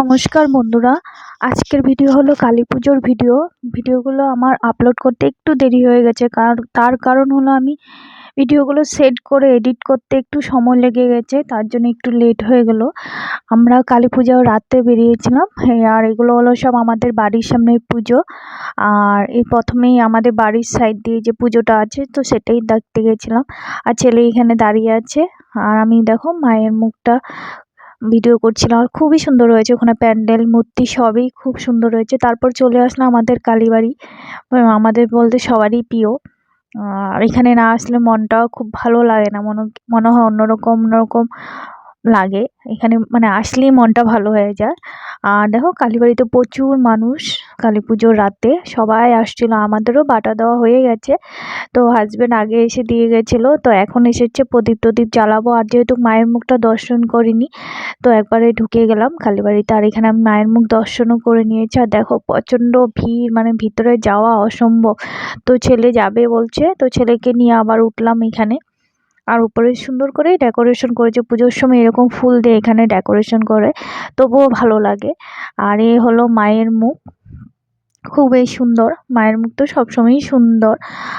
নমস্কার বন্ধুরা। আজকের ভিডিও হলো কালী পুজোর ভিডিও ভিডিওগুলো আমার আপলোড করতে একটু দেরি হয়ে গেছে, কারণ তার কারণ হলো আমি ভিডিওগুলো সেট করে এডিট করতে একটু সময় লেগে গেছে, তার জন্য একটু লেট হয়ে গেল। আমরা কালী পুজোর রাতে বেরিয়েছিলাম আর এগুলো হলো সব আমাদের বাড়ির সামনে পুজো। আর এই প্রথমেই আমাদের বাড়ির সাইড দিয়ে যে পুজোটা আছে, তো সেটাই দেখতে গেছিলাম। আর ছেলে এখানে দাঁড়িয়ে আছে। আর আমি দেখো মায়ের মুখটা ভিডিও করছিলাম আর খুবই সুন্দর হয়েছে ওখানে প্যান্ডেল, মূর্তি সবই খুব সুন্দর হয়েছে। তারপর চলে আসলাম আমাদের কালীবাড়ি আমাদের বলতে সবারই প্রিয়। আর এখানে না আসলে মনটাও খুব ভালো লাগে না, মনে মনে হয় অন্যরকম অন্যরকম লাগে। এখানে মানে আসলেই মনটা ভালো হয়ে যায়। আর দেখো কালীবাড়িতে প্রচুর মানুষ। কালী পুজোর রাতে সবাই আসছিল, আমাদেরও বাটা দেওয়া হয়ে গেছে। তো হাজব্যান্ড আগে এসে দিয়ে গেছিল, তো এখন এসেছে, প্রদীপ টদীপ জ্বালাবো। আর যেহেতু মায়ের মুখটা দর্শন করিনি, তো একবারে ঢুকে গেলাম কালীবাড়িতে আর এখানে আমি মায়ের মুখ দর্শনও করে নিয়েছি। আর দেখো, প্রচণ্ড ভিড় মানে ভিতরে যাওয়া অসম্ভব। তো ছেলে যাবে বলছে, তো ছেলেকে নিয়ে আবার উঠলাম এখানে। আর উপরে সুন্দর করে ডেকোরেশন করেছে পুজোর সময় এরকম ফুল দিয়ে এখানে ডেকোরেশন করে, তবুও ভালো লাগে। আর এ হলো মায়ের মুখ। খুবই সুন্দর। মায়ের মুখ তো সবসময়ই সুন্দর।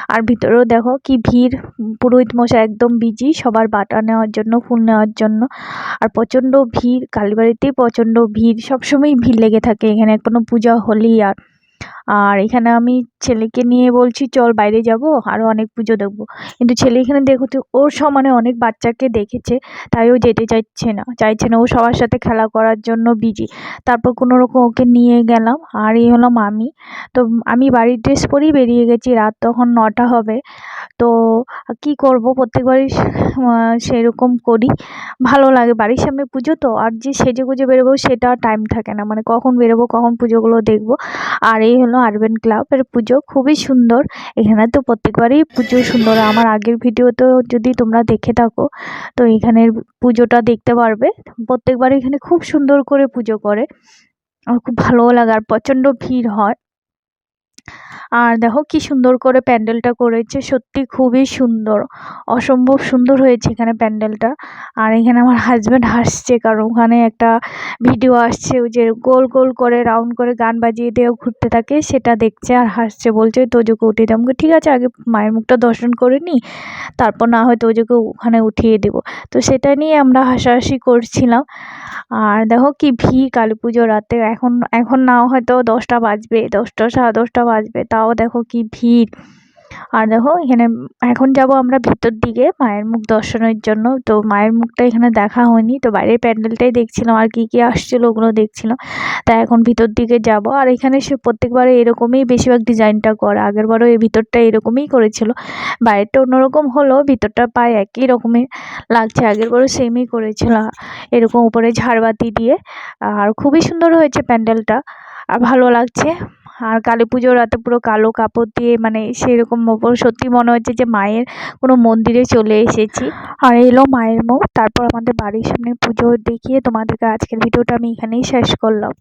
আর ভিতরেও দেখো কি ভিড়। পুরোহিত মশাই একদম বিজি সবার বাটা নেওয়ার জন্য, ফুল নেওয়ার জন্য। আর প্রচণ্ড ভিড়, কালীবাড়িতেই প্রচণ্ড ভিড়। সবসময়ই ভিড় লেগে থাকে এখানে। কোনো পূজা হলেই আর। আর এখানে আমি ছেলেকে নিয়ে বলছি, চল বাইরে যাব আরও অনেক পুজো দেখব। কিন্তু ছেলে এখানে দেখতে ওর সমানে অনেক বাচ্চাকে দেখেছে, তাই ও যেতে চাইছে না। চাইছে না, ও সবার সাথে খেলা করার জন্য বিজি তারপর কোনো রকম ওকে নিয়ে গেলাম, আর এই হলো মামি তো আমি বাড়ির ড্রেস পরেই বেরিয়ে গেছি, রাত তখন নটা হবে। তো কি করব, প্রত্যেকবারই সেরকম করি। ভালো লাগে, বাড়ির সামনে পুজো তো, আর যে সেজে গুজে বেরোবো সেটা টাইম থাকে না। মানে কখন বেরোবো, কখন পুজোগুলো দেখব। আর এই হলো আরবেন ক্লাবের পুজো খুবই সুন্দর। এখানে তো প্রত্যেকবারই পুজো সুন্দর। আমার আগের ভিডিওতেও যদি তোমরা দেখে থাকো, তো এখানের পুজোটা দেখতে পারবে। প্রত্যেকবারই এখানে খুব সুন্দর করে পুজো করে। আমার খুব ভালোও লাগে আর প্রচণ্ড ভিড় হয়। আর দেখো কি সুন্দর করে প্যান্ডেলটা করেছে, সত্যি খুবই সুন্দর। অসম্ভব সুন্দর হয়েছে এখানে প্যান্ডেলটা। আর এখানে আমার হাজব্যান্ড হাসছে, কারণ ওখানে একটা ভিডিও আসছে যে গোল গোল করে রাউন্ড করে গান বাজিয়ে দিয়েও ঘুরতে থাকে, সেটা দেখছে আর হাসছে, বলছে তোজোকে উঠিয়ে দেবো ঠিক আছে, আগে মায়ের মুখটা দর্শন করে নিই তারপর না হয় তোজোকে ওখানে উঠিয়ে দেবো। তো সেটা নিয়ে আমরা হাসাহাসি করছিলাম। আর দেখো কি ভিড়, কালী পুজো রাতে। এখন এখন নাও হয়তো দশটা বাজবে, দশটা, সাড়ে দশটা বাজবে। তাও দেখো কি ভিড়। আর দেখো এখানে এখন যাব আমরা ভিতর দিকে মায়ের মুখ দর্শনের জন্য। তো মায়ের মুখটা এখানে দেখা হয়নি। তো বাইরের প্যান্ডেলটাই দেখছিলাম আর কি কি আসছিল ওগুলো দেখছিলাম। তাই এখন ভিতর দিকে যাব। আর এখানে সে প্রত্যেকবারে এরকমই বেশিরভাগ ডিজাইনটা করে। আগেরবারও এই ভিতরটা এরকমই করেছিল। বাইরেটা অন্যরকম হলেও ভিতরটা পায় একই রকমের লাগছে। আগেরবারও সেমই করেছিল এরকম উপরে ঝাড়বাতি দিয়ে। আর খুবই সুন্দর হয়েছে প্যান্ডেলটা। আর ভালো লাগছে। আর কালী পুজোর রাতে পুরো কালো কাপড় দিয়ে মানে সেরকম সত্যি মনে হচ্ছে যে মায়ের কোনো মন্দিরে চলে এসেছি। আর এলো মায়ের মুখ তারপর আমাদের বাড়ির সামনে পুজো দেখিয়ে তোমাদেরকে আজকের ভিডিওটা আমি এখানেই শেষ করলাম।